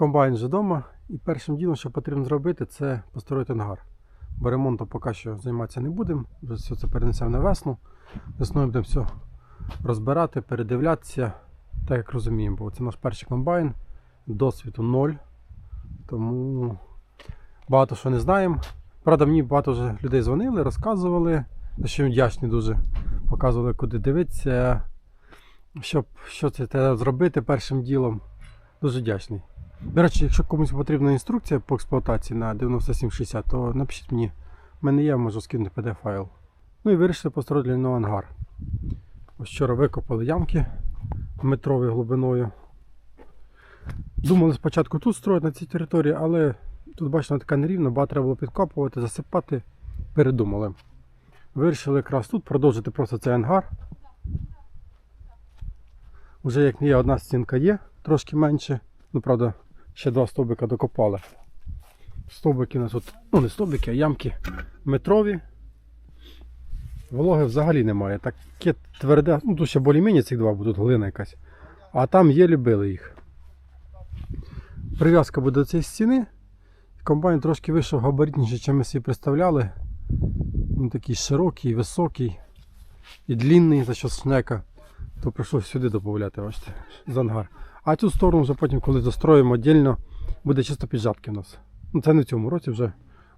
Комбайн вже вдома. І першим ділом, що потрібно зробити, це построїти ангар. Бо ремонтом поки що займатися не будемо. Вже все це перенесемо на весну. Весною будемо все розбирати, передивлятися, так як розуміємо, бо це наш перший комбайн, досвіду ноль. Тому багато що не знаємо. Правда, мені багато вже людей дзвонили, розказували, за що їм вдячний дуже. Показували, куди дивитися, щоб, що це треба зробити першим ділом. Дуже вдячний. До речі, якщо комусь потрібна інструкція по експлуатації на 9760, то напишіть мені. У мене є, можу скинути pdf файл. Ну і вирішили построїти нього ангар. Ось вчора викопали ямки метровою глибиною. Думали спочатку тут строїти на цій території, але тут бачите, така нерівна, багато треба було підкопувати, засипати. Передумали. Вирішили якраз тут продовжити просто цей ангар. Уже як не є, одна стінка є, трошки менше. Ну, правда, ще два стовбика докопали. Стовбики у нас тут, ну не стовбики, а ямки метрові. Вологи взагалі немає. Таке тверде, ну тут ще більш-менш цих два будуть глина якась. А там є любили їх. Прив'язка буде до цієї стіни. Комбайн трошки вийшов габаритніше, ніж ми собі представляли. Він такий широкий, високий і длинний за що шнека. То прийшлося сюди додати, бачите, з ангар. А цю сторону вже потім, коли застроїмо віддільно, буде чисто під жатки у нас. Ну це не в цьому році вже,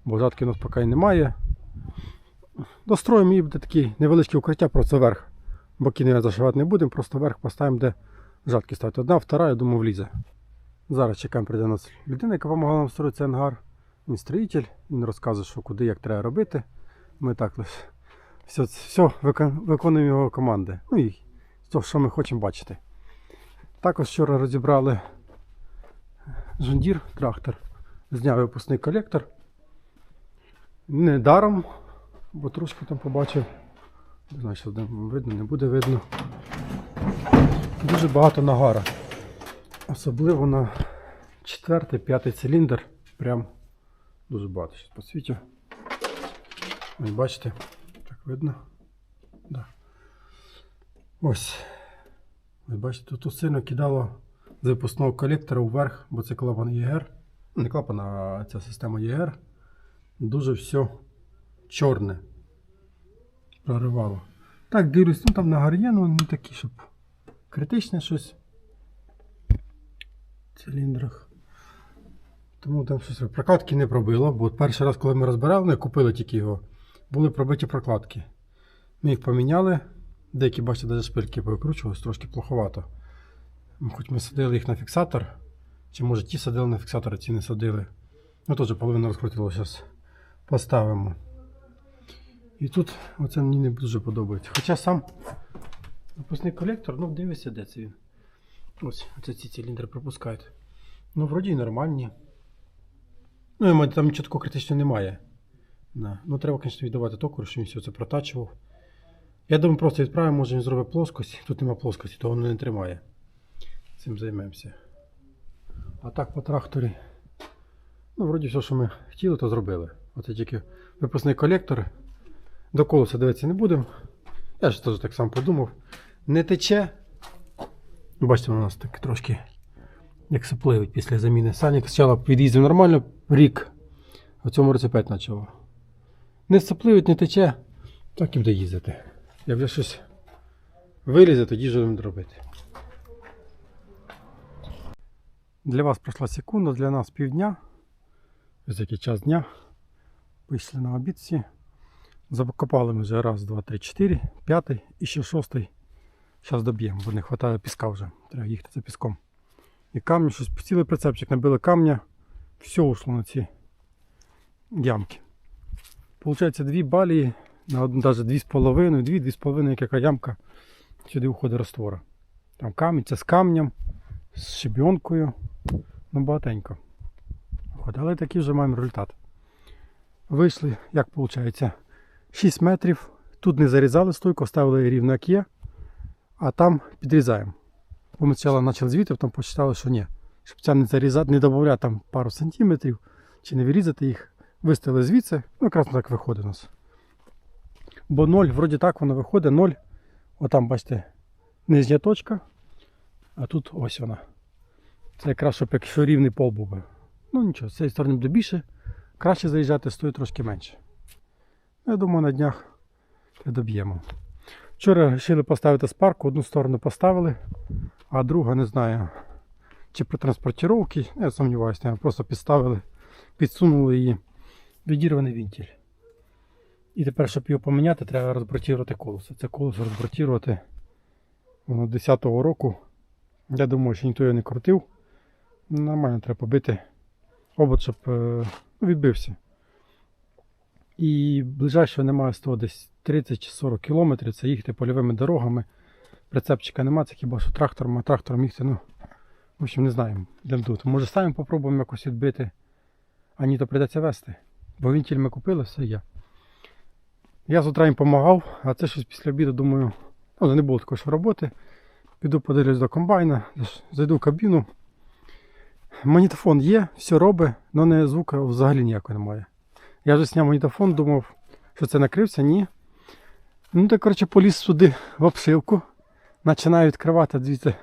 бо жатки у нас поки немає. Достроїмо і буде такі невеличкі укриття, просто верх. Боки не зашивати не будемо, просто верх поставимо, де жатки ставити. Одна, втора, я думаю, влізе. Зараз чекаємо, прийде нас людина, яка допомагала нам строїти цей ангар. Він строїтель, він розказує, що куди, як треба робити. Ми так лише все, все виконуємо його команди. Ну і то, що ми хочемо бачити. Також вчора розібрали жондір, трактор. Зняв випускний колектор. Не даром, бо трошки там побачив. Не знаю, що видно, не буде видно. Дуже багато нагара. Особливо на четвертий, п'ятий циліндр. Прям дуже багато. Зараз посвітю. Ось бачите, так видно. Да. Ось. Ви бачите, тут сильно кидало з випускного колектора вверх, бо це клапан ЄГР. Не клапан, а ця система ЄГР. Дуже все чорне. Проривало. Так, дивлюсь, ну там на гар'є, ну не такі, щоб критичне щось. В циліндрах. Тому там щось прокладки не пробило, бо перший раз, коли ми розбирали, не купили тільки його, були пробиті прокладки. Ми їх поміняли. Деякі, бачите, навіть шпильки повикручувалися, трошки плоховато. Хоч ми садили їх на фіксатор, чи може ті садили на фіксатор, а ці не садили. Ну теж половину розкрутило, зараз поставимо. І тут оце мені не дуже подобається. Хоча сам випускний колектор, ну дивися, де це він. Ось, оце ці циліндри пропускають. Ну, вроді і нормальні. Ну, там нічого такого критичного немає. Да. Ну, треба, звісно, віддавати токарю, що він все це протачував. Я думаю, просто відправимо, може він зробить плоскость. Тут нема плоскості, то воно не тримає. Цим займемося. А так по тракторі. Ну, вроді все, що ми хотіли, то зробили. Оце тільки випускний колектор. До колеса дивитися не будемо. Я ж теж так сам подумав. Не тече. Бачите, у нас так трошки як сопливить після заміни. Санік спочатку під'їздив нормально рік, а в цьому році опять почало. Не сопливить, не тече, так і буде їздити. Я вже щось вилізе, тоді ж будемо робити. Для вас пройшла секунда, для нас півдня. Ось який час дня. Вийшли на обід всі. Закопали ми вже раз, два, три, чотири, п'ятий і ще шостий. Зараз доб'ємо, бо не вистачає піска вже. Треба їхати за піском. І камні, щось цілий прицепчик набили камня. Все ушло на ці ямки. Получається дві балії, на одну, навіть дві з половиною, дві, дві з половиною, яка ямка. Сюди входить раствора. Там камінь, це з камнем, з щебінкою. Ну, багатенько. Але такий вже маємо результат. Вийшли, як виходить, 6 метрів. Тут не зарізали стойку, ставили рівно як є, а там підрізаємо. Бо ми спочатку почали звідти, потім посчитали, що ні. Щоб це не зарізати, не додати там пару сантиметрів, чи не вирізати їх, виставили звідси, ну якраз так виходить у нас. Бо 0, вроді так воно виходить, 0. Отам, бачите, нижня точка, а тут ось вона. Це якраз, щоб якщо рівний пол був би. Ну нічого, з цієї сторони буде більше. Краще заїжджати, стоїть трошки менше. Ну, Я думаю, на днях доб'ємо. Вчора вирішили поставити спарку, одну сторону поставили, а друга не знаю. Чи при транспортировці, я сумніваюся, просто підставили, підсунули її. Відірваний вінтіль. І тепер, щоб його поміняти, треба розбратірувати колесо. Це колесо розбратірувати воно 10-го року. Я думаю, що ніхто його не крутив. Нормально треба побити обод, щоб е, ну, відбився. І ближайшого немає з того десь 30 чи 40 кілометрів. Це їхати польовими дорогами. Прицепчика немає, це хіба що трактором, а трактором їхати, ну, в общем, не знаємо. Йдемо тут. Може самі попробуємо якось відбити, а ні, то прийдеться вести. Бо вінтіль ми купили, все є. Я з утра їм допомагав, а це щось після обіду, думаю, ну, не було такої роботи. Піду подивлюсь до комбайна, зайду в кабіну. Магнітофон є, все робить, але не звука взагалі ніякого немає. Я вже зняв магнітофон, думав, що це накрився, ні. Ну, так, коротше, поліз сюди в обшивку. Починаю відкривати, дивіться,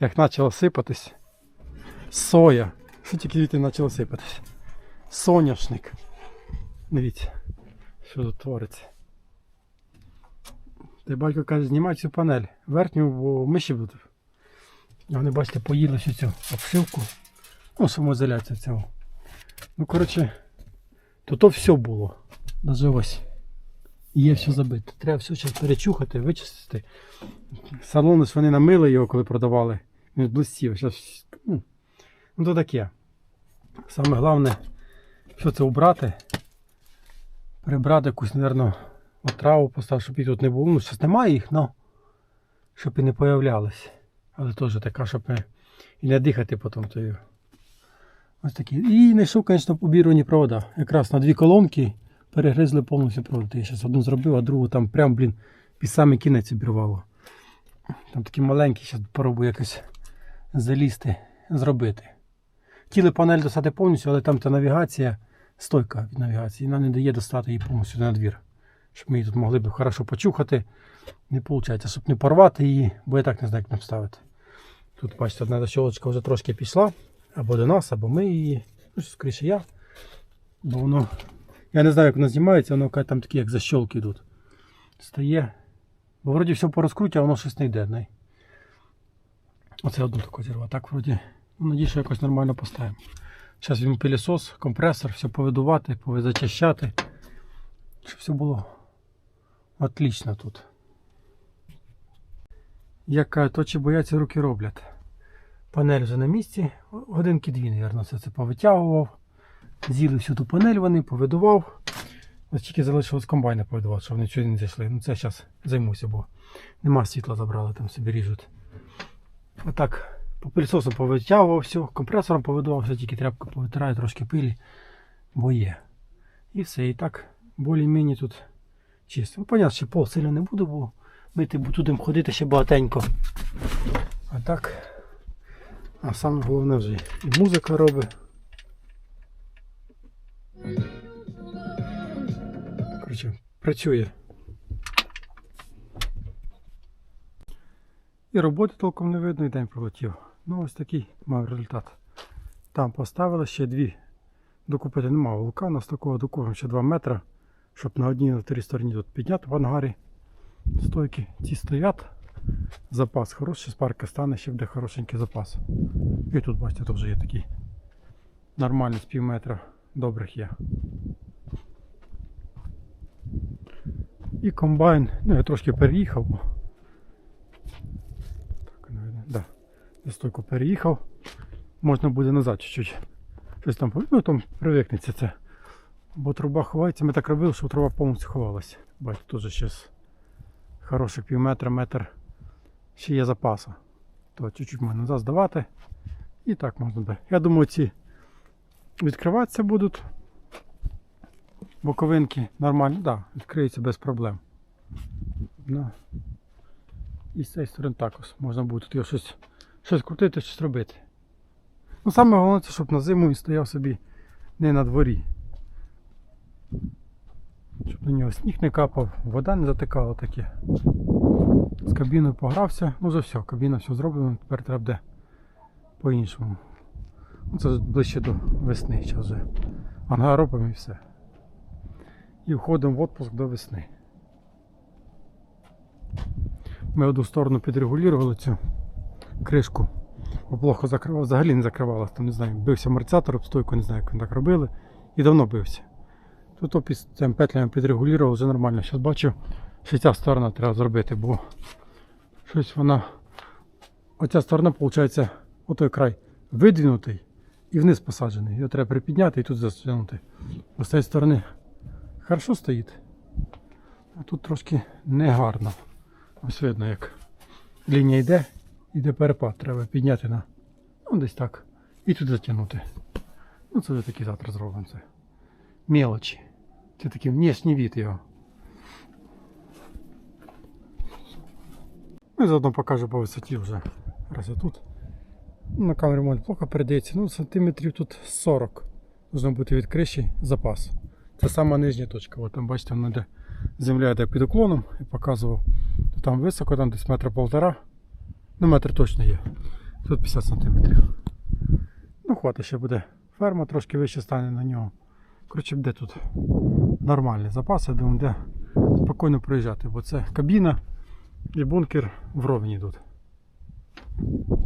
як почало сипатись. Соя. Що тільки звідти почало сипатись. Соняшник. Дивіться, що тут твориться. Та батько каже, знімай цю панель. Верхню, бо миші будуть. Вони, бачите, поїли всю цю обшивку. Ну, самоізоляція цього. Ну, коротше, то то все було. Даже ось. Є все забите. Треба все зараз перечухати, вичистити. Салон ось вони намили його, коли продавали. Він блистів. Щас, ну, ну то таке. Саме головне, що це убрати. Прибрати якусь, мабуть, отраву поставити, щоб їх тут не було. Ну, зараз немає їх, але щоб і не появлялись. Але теж така, щоб і- і не дихати потім тою. Ось такі. І знайшов, звісно, обірвані провода. Якраз на дві колонки перегризли повністю проводи. Я зараз одну зробив, а другу там прям, блін, під самий кінець обірвало. Там такі маленькі, зараз попробую якось залізти, зробити. Хотіли панель достати повністю, але там та навігація, стойка від навігації, вона не дає достати її повністю на двір. Щоб ми її тут могли б хорошо почухати. Не виходить, щоб не порвати її, бо я так не знаю, як нам ставити. Тут, бачите, одна защолочка вже трошки пішла. Або до нас, або ми її. Ну, скоріше я. Бо воно. Я не знаю, як воно знімається, воно там такі, як защолки йдуть. Стає. Бо вроді все по розкруті, а воно щось не йде. Не? Оце одну таку зірвав. Так вроді. Ну, надію, що якось нормально поставимо. Зараз візьму пилісос, компресор, все повидувати, повизачищати. Щоб все було отлично тут. Як кажуть, то чи бояться руки роблять. Панель вже на місці. Годинки дві, мабуть, все це повитягував. З'їли всю ту панель вони, повидував. Ось тільки залишилось комбайна повидувати, щоб вони сюди не зайшли. Ну це зараз займуся, бо нема світла забрали, там собі ріжуть. Отак, по пилісосу повитягував все, компресором повидував, все тільки тряпку повитираю, трошки пилі, бо є. І все, і так, більш-менш тут чисто. Ну, понятно, що пол сильно не буду, бо мити будемо ходити ще багатенько. А так. А саме головне вже і музика робить. Коротше, працює. І роботи толком не видно, і день пролетів. Ну ось такий мав результат. Там поставили ще дві. Докупити немає вулкана, з такого докупимо ще 2 метри, щоб на одній на другій стороні тут підняти в ангарі. Стойки ці стоять. Запас хороший, спарка стане, ще буде хорошенький запас. І тут, бачите, тут вже є такий нормальний з пів метра добрих є. І комбайн, ну я трошки переїхав. Так, навіть, да. Я стойку переїхав. Можна буде назад чуть-чуть. Щось там, ну там привикнеться це. Бо труба ховається, ми так робили, щоб труба повністю ховалася. Бачите, тут же ще з хороших пів метра, метр ще є запасу. То чуть-чуть можна назад здавати. І так можна буде. Я думаю, ці відкриватися будуть. Боковинки нормально, да, відкриються без проблем. Ну. І з цієї сторони також можна буде тут його щось, щось крутити, щось робити. Ну саме головне, щоб на зиму він стояв собі не на дворі. Щоб на нього сніг не капав, вода не затикала таке. З кабіною погрався, ну вже все, кабіна все зроблена, тепер треба буде по-іншому. Ну, Це ближче до весни зараз вже. Ангар робимо і все. І входимо в відпуск до весни. Ми одну сторону підрегулювали цю кришку. Плохо закривав, взагалі не закривалась, там не знаю, бився амортизатор об стойку, не знаю, як вони так робили. І давно бився. Тут опіс цим петлями підрегулював, вже нормально. Зараз бачу, що ця сторона треба зробити, бо щось вона. Оця сторона, виходить, отой край видвинутий і вниз посаджений. Його треба припідняти і тут засунути. З цієї сторони хорошо стоїть. А тут трошки негарно. Ось видно, як лінія йде, йде перепад, треба підняти на ну, десь так. І тут затягнути. Ну, це вже таки завтра зробимо це. Мелочі. Це такий внешній від його. Ну і заодно покажу по висоті вже. Раз я тут. На камері може плохо передається. Ну, сантиметрів тут 40. Должно бути від криші запас. Це сама нижня точка. От там бачите, вона йде земля йде під уклоном, я показував. Там високо, там десь метра полтора. Ну, метр точно є. Тут 50 сантиметрів. Ну, хватить ще буде. Ферма трошки вище стане на нього. Коротше, буде тут нормальний запас, я думаю, де спокійно проїжджати, бо це кабіна і бункер вровень йдуть.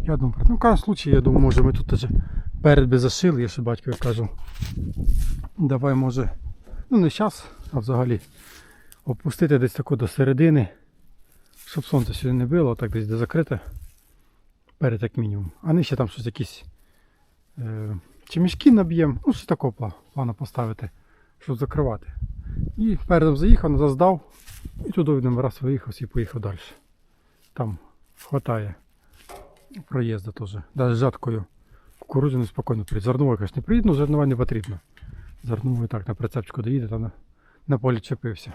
Я думаю, ну в крайнем случае, я думаю, може ми тут даже перед би зашили, я ще батькові кажу. Давай може, ну не зараз, а взагалі опустити десь тако до середини, щоб сонце сюди не било, так десь де закрите. Перед як мінімум. А нижче там щось якісь е, чи мішки наб'ємо, ну щось такого плану поставити, щоб закривати. І передом заїхав, назад здав, і туди один раз виїхав і поїхав далі. Там хватає проїзду теж. Навіть жаткою кукурудзяну спокійно приїде. Зерновою, звісно, не приїде, але зернова не потрібно. Зерновою так на прицепчику доїде, там на, на полі чепився.